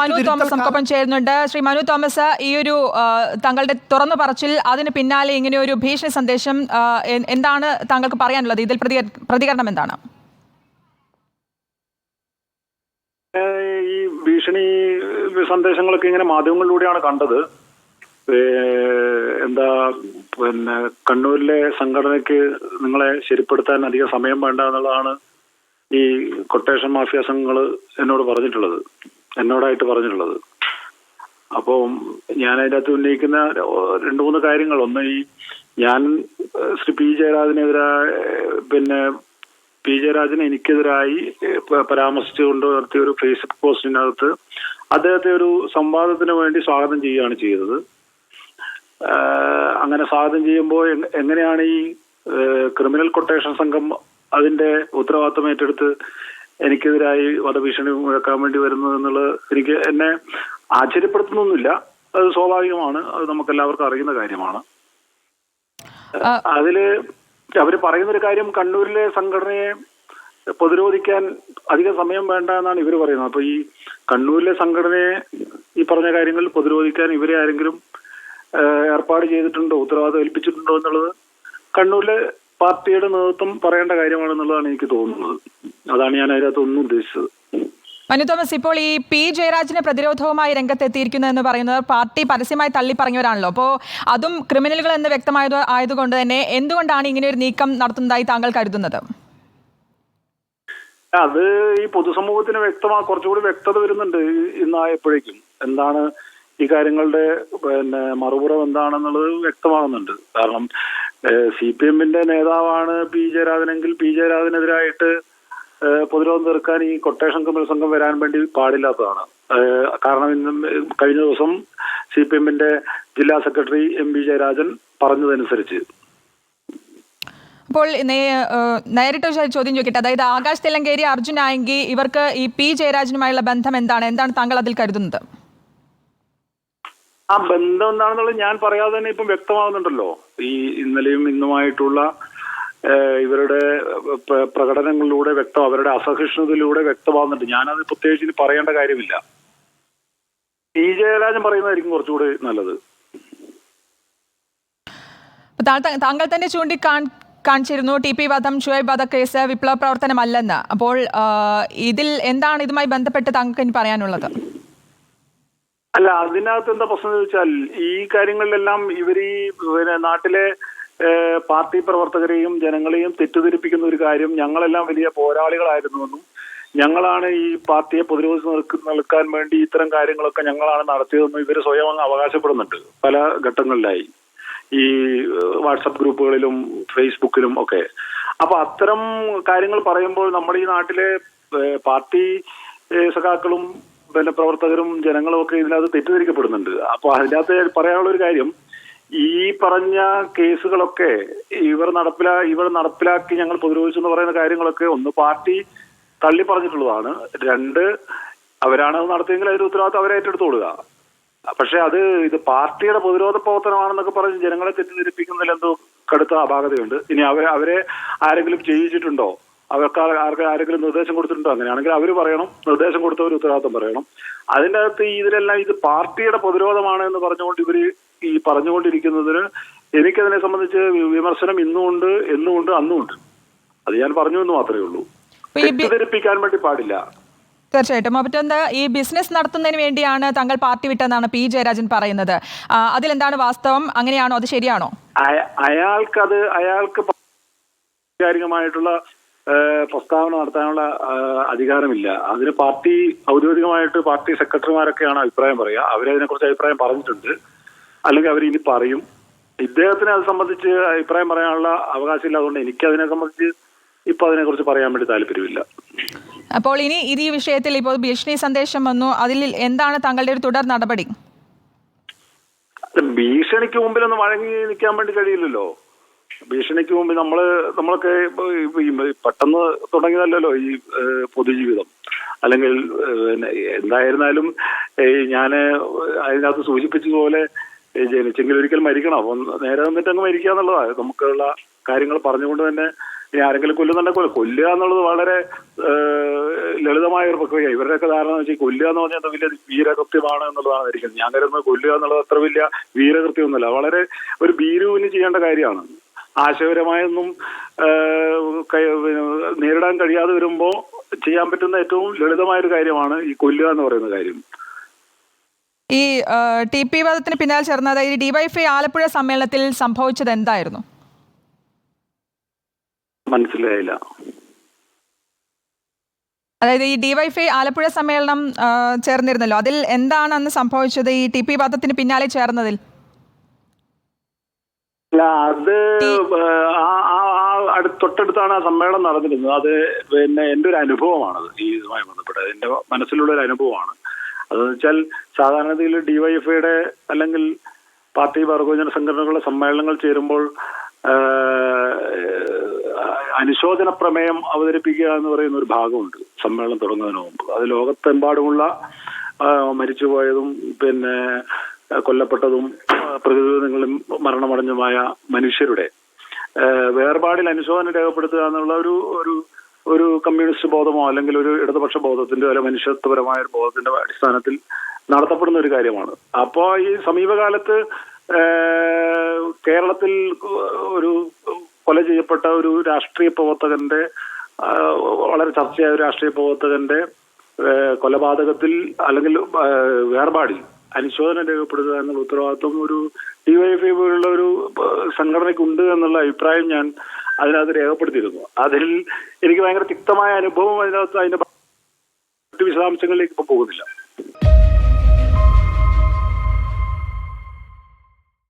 Manu Thomas നമുക്കൊപ്പം ചേരുന്നുണ്ട്. Shri Manu Thomas ഈ ഒരു തങ്ങളുടെ താങ്കളുടെ തുറന്നു പറച്ചിൽ അതിന് പിന്നാലെ ഇങ്ങനെ ഒരു ഭീഷണി സന്ദേശം എന്താണ് താങ്കൾക്ക് പറയാനുള്ളത്? ഇതിൽ പ്രതികരണം എന്താണ്? ഈ ഭീഷണി സന്ദേശങ്ങളൊക്കെ ഇങ്ങനെ മാധ്യമങ്ങളിലൂടെയാണ് കണ്ടത്. എന്താ പിന്നെ കണ്ണൂരിലെ സംഘടനയ്ക്ക് നിങ്ങളെ ശരിപ്പെടുത്താൻ അധികം സമയം വേണ്ട എന്നുള്ളതാണ് ഈ കൊട്ടേഷൻ മാഫിയ സംഘങ്ങൾ എന്നോട് പറഞ്ഞിട്ടുള്ളത്. എന്നോടായിട്ട് പറഞ്ഞിട്ടുള്ളത്. അപ്പോൾ ഞാൻ അതിനകത്ത് ഉന്നയിക്കുന്ന രണ്ട് മൂന്ന് കാര്യങ്ങൾ. ഒന്ന് ഈ ഞാൻ ശ്രീ പി ജയരാജനെതിരായ പിന്നെ പി ജയരാജൻ എനിക്കെതിരായി പരാമർശിച്ചുകൊണ്ട് നടത്തിയ ഒരു ഫേസ്ബുക്ക് പോസ്റ്റിനകത്ത് അദ്ദേഹത്തെ ഒരു സംവാദത്തിന് വേണ്ടി സ്വാഗതം ചെയ്യുകയാണ് ചെയ്തത്. അങ്ങനെ സ്വാഗതം ചെയ്യുമ്പോൾ എങ്ങനെയാണ് ഈ ക്രിമിനൽ കൊട്ടേഷൻ സംഘം അതിന്റെ ഉത്തരവാദിത്തം ഏറ്റെടുത്ത് എനിക്കെതിരായി വധഭീഷണി മുഴക്കാൻ വേണ്ടി വരുന്നത് എന്നുള്ളത് എനിക്ക് എന്നെ ആശ്ചര്യപ്പെടുത്തുന്നൊന്നുമില്ല. അത് സ്വാഭാവികമാണ്. അത് നമുക്ക് എല്ലാവർക്കും അറിയുന്ന കാര്യമാണ്. അതിൽ അവർ പറയുന്ന ഒരു കാര്യം കണ്ണൂരിലെ സംഘടനയെ പ്രതിരോധിക്കാൻ അധിക സമയം വേണ്ട എന്നാണ് ഇവർ പറയുന്നത്. അപ്പൊ ഈ കണ്ണൂരിലെ സംഘടനയെ ഈ പറഞ്ഞ കാര്യങ്ങളിൽ പ്രതിരോധിക്കാൻ ഇവരെ ആരെങ്കിലും ഏർപ്പാട് ചെയ്തിട്ടുണ്ടോ ഉത്തരവാദിത്തം ഏൽപ്പിച്ചിട്ടുണ്ടോ എന്നുള്ളത് കണ്ണൂരിലെ പാർട്ടിയുടെ നേതൃത്വം പറയേണ്ട കാര്യമാണെന്നുള്ളതാണ് എനിക്ക് തോന്നുന്നത്. അതാണ് ഞാൻ അതിനകത്ത് ഒന്നും ഉദ്ദേശിച്ചത്. മനു തോമസ് ഇപ്പോൾ ഈ പി ജയരാജിനെ പ്രതിരോധവുമായി രംഗത്തെത്തിയിരിക്കുന്നു എന്ന് പറയുന്നത് പാർട്ടി പരസ്യമായി തള്ളി പറഞ്ഞവരാണല്ലോ അപ്പോൾ അതും ക്രിമിനലുകൾ എന്ന് വ്യക്തമായത് ആയതുകൊണ്ട് തന്നെ എന്തുകൊണ്ടാണ് ഇങ്ങനെ ഒരു നീക്കം നടത്തുന്നതായി താങ്കൾ കരുതുന്നത്? അത് ഈ പൊതുസമൂഹത്തിന് വ്യക്തമാ കുറച്ചുകൂടി വ്യക്തത വരുന്നുണ്ട് ഇന്നായപ്പോഴേക്കും. എന്താണ് ഈ കാര്യങ്ങളുടെ പിന്നെ മറുപുറം എന്താണെന്നുള്ളത് വ്യക്തമാകുന്നുണ്ട്. കാരണം സി പി എമ്മിന്റെ നേതാവാണ് പി ജയരാജനെങ്കിൽ പി ജയരാജനെതിരായിട്ട് പ്രതിരോധം തീർക്കാൻ ഈ കൊട്ടേഷൻ കമ്മിറ്റി സംഘം വരാൻ വേണ്ടി പാടില്ലാത്തതാണ്. കാരണം ഇന്ന് കഴിഞ്ഞ ദിവസം സി പി എമ്മിന്റെ ജില്ലാ സെക്രട്ടറി എം പി ജയരാജൻ പറഞ്ഞതനുസരിച്ച്. അപ്പോൾ നേരിട്ട് ചോദ്യം ചോദിക്കട്ടെ. അതായത് ആകാശ് തെലങ്കേരി അർജുൻ ആയെങ്കിൽ ഇവർക്ക് ഈ പി ജയരാജനുമായുള്ള ബന്ധം എന്താണ്? എന്താണ് താങ്കൾ അതിൽ കരുതുന്നത്? ആ ബന്ധം എന്താണെന്നുള്ളത് ഞാൻ പറയാതെ തന്നെ ഇപ്പം വ്യക്തമാകുന്നുണ്ടല്ലോ ഈ ഇന്നലെയും ഇന്നുമായിട്ടുള്ള ഇവരുടെ പ്ര- പ്രകടനങ്ങളിലൂടെ വ്യക്തം അവരുടെ അസഹിഷ്ണുതയിലൂടെ വ്യക്തമാകുന്നുണ്ട് ഞാനത് പ്രത്യേകിച്ച് ഇനി പറയേണ്ട കാര്യമില്ല. പി. ജയരാജൻ പറയുന്നതായിരിക്കും കുറച്ചുകൂടി നല്ലത്. താങ്കൾ തന്നെ ചൂണ്ടി കാണിച്ചിരുന്നു ടി പി വധം ഷുഹൈബ് വധക്കേസ് വിപ്ലവ പ്രവർത്തനമല്ലെന്ന്. അപ്പോൾ ഇതിൽ എന്താണ് ഇതുമായി ബന്ധപ്പെട്ട് താങ്കൾക്ക് ഇനി പറയാനുള്ളത്? അല്ല അതിനകത്ത് എന്താ പ്രശ്നം എന്ന് വെച്ചാൽ ഈ കാര്യങ്ങളിലെല്ലാം ഇവർ ഈ പിന്നെ നാട്ടിലെ പാർട്ടി പ്രവർത്തകരെയും ജനങ്ങളെയും തെറ്റിദ്ധരിപ്പിക്കുന്ന ഒരു കാര്യം ഞങ്ങളെല്ലാം വലിയ പോരാളികളായിരുന്നുവെന്നും ഞങ്ങളാണ് ഈ പാർട്ടിയെ പ്രതിരോധിച്ച് നിൽക്കു നിൽക്കാൻ വേണ്ടി ഇത്തരം കാര്യങ്ങളൊക്കെ ഞങ്ങളാണ് നടത്തിയതെന്നും ഇവർ സ്വയം അങ്ങ് അവകാശപ്പെടുന്നുണ്ട് പല ഘട്ടങ്ങളിലായി. ഈ വാട്സപ്പ് ഗ്രൂപ്പുകളിലും ഫേസ്ബുക്കിലും ഒക്കെ. അപ്പൊ അത്തരം കാര്യങ്ങൾ പറയുമ്പോൾ നമ്മുടെ ഈ നാട്ടിലെ പാർട്ടി സഖാക്കളും പിന്നെ പ്രവർത്തകരും ജനങ്ങളും ഒക്കെ ഇതിനകത്ത് തെറ്റിദ്ധരിക്കപ്പെടുന്നുണ്ട്. അപ്പൊ അതിനകത്ത് പറയാനുള്ള ഒരു കാര്യം ഈ പറഞ്ഞ കേസുകളൊക്കെ ഇവർ നടപ്പിലാ ഇവർ നടപ്പിലാക്കി ഞങ്ങൾ പ്രതിരോധിച്ചു എന്ന് പറയുന്ന കാര്യങ്ങളൊക്കെ ഒന്ന് പാർട്ടി തള്ളി പറഞ്ഞിട്ടുള്ളതാണ്. രണ്ട് അവരാണ് അത് നടത്തിയെങ്കിൽ അതിന്റെ ഉത്തരവാദിത്വം അവരെ ഏറ്റെടുത്തോളുക പക്ഷെ അത് ഇത് പാർട്ടിയുടെ പ്രതിരോധ പ്രവർത്തനമാണെന്നൊക്കെ പറഞ്ഞ് ജനങ്ങളെ തെറ്റിദ്ധരിപ്പിക്കുന്നതിൽ എന്തോ കടുത്ത അപാകതയുണ്ട്. ഇനി അവരെ അവരെ ആരെങ്കിലും ചെയ്യിച്ചിട്ടുണ്ടോ? അവർക്ക് ആർക്ക് ആരെങ്കിലും നിർദ്ദേശം കൊടുത്തിട്ടുണ്ടോ? അങ്ങനെയാണെങ്കിൽ അവർ പറയണം. നിർദ്ദേശം കൊടുത്തവർ ഉത്തരവാദിത്വം പറയണം. അതിന്റെ അകത്ത് ഇതിലെല്ലാം ഇത് പാർട്ടിയുടെ പ്രതിരോധമാണ് എന്ന് പറഞ്ഞുകൊണ്ട് ഇവർ ഈ പറഞ്ഞുകൊണ്ടിരിക്കുന്നതിന് എനിക്കതിനെ സംബന്ധിച്ച് വിമർശനം ഇന്നുമുണ്ട് എന്നുമുണ്ട് അന്നുമുണ്ട്. അത് ഞാൻ പറഞ്ഞു എന്ന് മാത്രമേ ഉള്ളൂ. തെറ്റിദ്ധരിപ്പിക്കാൻ വേണ്ടി പാടില്ല. തീർച്ചയായിട്ടും. മറ്റൊന്ന് ഈ ബിസിനസ് നടത്തുന്നതിന് വേണ്ടിയാണ് താങ്കൾ പാർട്ടി വിട്ടെന്നാണ് പി. ജയരാജൻ പറയുന്നത്. അതിലെന്താണ് വാസ്തവം? അങ്ങനെയാണോ? അത് ശരിയാണോ? അയ- അയാൾക്കത് അയാൾക്ക് ആധികാരികമായിട്ടുള്ള ഏഹ്, പ്രസ്താവന നടത്താനുള്ള അധികാരമില്ല. അതിന് പാർട്ടി ഔദ്യോഗികമായിട്ട് പാർട്ടി സെക്രട്ടറിമാരൊക്കെയാണ് അഭിപ്രായം പറയുക. അവരതിനെക്കുറിച്ച് അഭിപ്രായം പറഞ്ഞിട്ടുണ്ട്. അല്ലെങ്കിൽ അവർ ഇനി പറയും. ഇദ്ദേഹത്തിനെ അത് സംബന്ധിച്ച് അഭിപ്രായം പറയാനുള്ള അവകാശമില്ല. അതുകൊണ്ട് എനിക്ക് അതിനെ സംബന്ധിച്ച് ഇപ്പൊ അതിനെക്കുറിച്ച് പറയാൻ വേണ്ടി താല്പര്യമില്ല. അപ്പോൾ ഇനി ഇത് ഈ വിഷയത്തിൽ ഇപ്പോൾ ഭീഷണി സന്ദേശം വന്നു. അതിൽ എന്താണ് താങ്കളുടെ ഒരു തുടർ നടപടി? ഭീഷണിക്ക് മുമ്പിലൊന്നും വഴങ്ങി നിൽക്കാൻ വേണ്ടി കഴിയില്ലല്ലോ. ഭീഷണിക്ക് മുമ്പ് നമ്മൾ നമ്മളൊക്കെ പെട്ടെന്ന് തുടങ്ങിയതല്ലല്ലോ ഈ പൊതുജീവിതം. അല്ലെങ്കിൽ എന്തായിരുന്നാലും ഞാൻ അതിനകത്ത് സൂചിപ്പിച്ചതുപോലെ ജനിച്ചെങ്കിൽ ഒരിക്കൽ മരിക്കണം. അപ്പം നേരെ നിന്നിട്ട് അങ്ങ് മരിക്കുക എന്നുള്ളതാണ് നമുക്കുള്ള കാര്യങ്ങൾ പറഞ്ഞുകൊണ്ട് തന്നെ ഇനി ആരെങ്കിലും കൊല്ലുന്നുണ്ടെങ്കിൽ കൊല്ലുക. കൊല്ലുക എന്നുള്ളത് വളരെ ലളിതമായ ഒരു പ്രക്രിയ. ഇവരുടെയൊക്കെ ധാരണ വെച്ചാൽ കൊല്ലുക എന്ന് പറഞ്ഞാൽ വലിയ വീരകൃത്യമാണ് എന്നുള്ളതാണ് ഇരിക്കുന്നത്. ഞാൻ കരുതുന്നത് കൊല്ലുക എന്നുള്ളത് അത്ര വലിയ വീരകൃത്യമൊന്നുമല്ല. വളരെ ഒരു ഭീരുവിന് ചെയ്യേണ്ട കാര്യമാണ്. ആശയപരമായൊന്നും നേരിടാൻ കഴിയാതെ വരുമ്പോൾ ചെയ്യാൻ പറ്റുന്ന ഏറ്റവും ലളിതമായ ഒരു കാര്യമാണ് ഈ കൊല്ലുക എന്ന് പറയുന്ന കാര്യം. ഈ ടി പി വധത്തിന് പിന്നാലെ ചേർന്ന അതായത് ഡിവൈഫൈ ആലപ്പുഴ സമ്മേളനത്തിൽ സംഭവിച്ചത് എന്തായിരുന്നു? മനസ്സിലായില്ല. അതായത് ഈ ഡിവൈഫൈ ആലപ്പുഴ സമ്മേളനം ചേർന്നിരുന്നല്ലോ. അതിൽ എന്താണ് അന്ന് സംഭവിച്ചത്? ഈ ടി പി വധത്തിന് പിന്നാലെ ചേർന്നതിൽ? അല്ല അത് തൊട്ടടുത്താണ് ആ സമ്മേളനം നടന്നിരുന്നത്. അത് പിന്നെ എന്റെ ഒരു അനുഭവമാണത് ഈ ഇതുമായി ബന്ധപ്പെട്ട് എന്റെ മനസ്സിലുള്ള ഒരു അനുഭവമാണ്. അതെന്ന് വെച്ചാൽ സാധാരണഗതിയിൽ ഡിവൈഎഫ്ഐയുടെ അല്ലെങ്കിൽ പാർട്ടി ബഹുജന സംഘടനകളുടെ സമ്മേളനങ്ങൾ ചേരുമ്പോൾ അനുശോചന പ്രമേയം അവതരിപ്പിക്കുക എന്ന് പറയുന്ന ഒരു ഭാഗമുണ്ട് സമ്മേളനം തുടങ്ങുന്നതിന് മുമ്പ്. അത് ലോകത്തെമ്പാടുമുള്ള മരിച്ചുപോയതും പിന്നെ കൊല്ലപ്പെട്ടതും പ്രകൃതികളും മരണമടഞ്ഞുമായ മനുഷ്യരുടെ വേർപാടിൽ അനുശോചനം രേഖപ്പെടുത്തുക എന്നുള്ള ഒരു ഒരു ഒരു കമ്മ്യൂണിസ്റ്റ് ബോധമോ അല്ലെങ്കിൽ ഒരു ഇടതുപക്ഷ ബോധത്തിന്റെ അല്ലെങ്കിൽ മനുഷ്യത്വപരമായ ഒരു ബോധത്തിന്റെ അടിസ്ഥാനത്തിൽ നടത്തപ്പെടുന്ന ഒരു കാര്യമാണ്. അപ്പോൾ ഈ സമീപകാലത്ത് കേരളത്തിൽ ഒരു കൊല ചെയ്യപ്പെട്ട ഒരു രാഷ്ട്രീയ പ്രവർത്തകന്റെ വളരെ ചർച്ചയായ ഒരു രാഷ്ട്രീയ പ്രവർത്തകന്റെ കൊലപാതകത്തിൽ അല്ലെങ്കിൽ വേർപാടിൽ അനുശോചനം രേഖപ്പെടുത്തുക എന്നുള്ള ഉത്തരവാദിത്വം ഒരു ഡിവൈഎഫ്ഐ പോലുള്ള ഒരു സംഘടനയ്ക്കുണ്ട് എന്നുള്ള അഭിപ്രായം ഞാൻ അതിനകത്ത് രേഖപ്പെടുത്തിയിരുന്നു. അതിൽ എനിക്ക് ഭയങ്കര തിക്തമായ അനുഭവം അതിനകത്ത് അതിന്റെ വിശദാംശങ്ങളിലേക്ക് ഇപ്പൊ പോകുന്നില്ല.